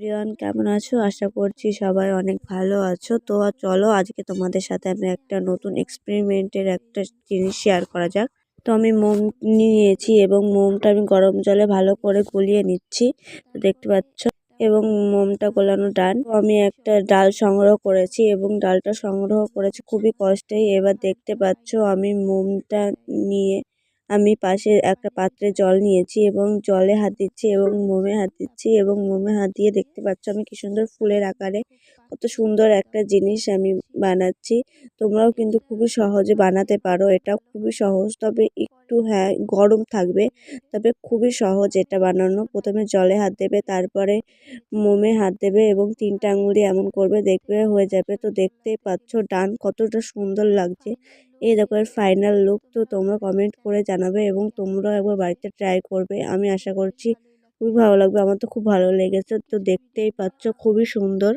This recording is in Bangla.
এভরিওয়ান, কেমন আছো? আশা করছি সবাই অনেক ভালো আছো। তো চলো আজকে তোমাদের সাথে আমি একটা নতুন এক্সপেরিমেন্টের একটা জিনিস শেয়ার করা যাক। তো আমি মোম নিয়েছি এবং মোমটা আমি গরম জলে ভালো করে গলিয়ে নিচ্ছি। দেখতে পাচ্ছ, এবং মোমটা গলানো ডান। আমি একটা ডাল সংগ্রহ করেছি এবং ডালটা সংগ্রহ করেছি খুবই কষ্টেই। এবার দেখতে পাচ্ছ, আমি মোমটা নিয়ে আমি পাশে একটা পাত্রে জল নিয়েছি এবং জলে হাত দিচ্ছি এবং মোমে হাত দিচ্ছি এবং মোমে হাত দিয়ে দেখতে পাচ্ছ আমি কি সুন্দর ফুলের আকারে, কত সুন্দর একটা জিনিস আমি বানাচ্ছি। তোমরাও কিন্তু খুবই সহজে বানাতে পারো। এটা খুবই সহজ। তবে একটু হ্যাঁ গরম থাকবে। তবে খুবই সহজ এটা বানানো। প্রথমে জলে হাত দেবে, তারপরে মোমে হাত দেবে এবং তিনটা আঙুলি এমন করবে, দেখবে হয়ে যাবে। তো দেখতেই পাচ্ছ ডান কতটা সুন্দর লাগছে। এই দেখো, এর ফাইনাল লুক তো তোমরা কমেন্ট করে জানাবে এবং তোমরাও একবার বাড়িতে ট্রাই করবে। আমি আশা করছি খুবই ভালো লাগবে। আমার তো খুব ভালো লেগেছে। তো দেখতেই পাচ্ছ খুবই সুন্দর।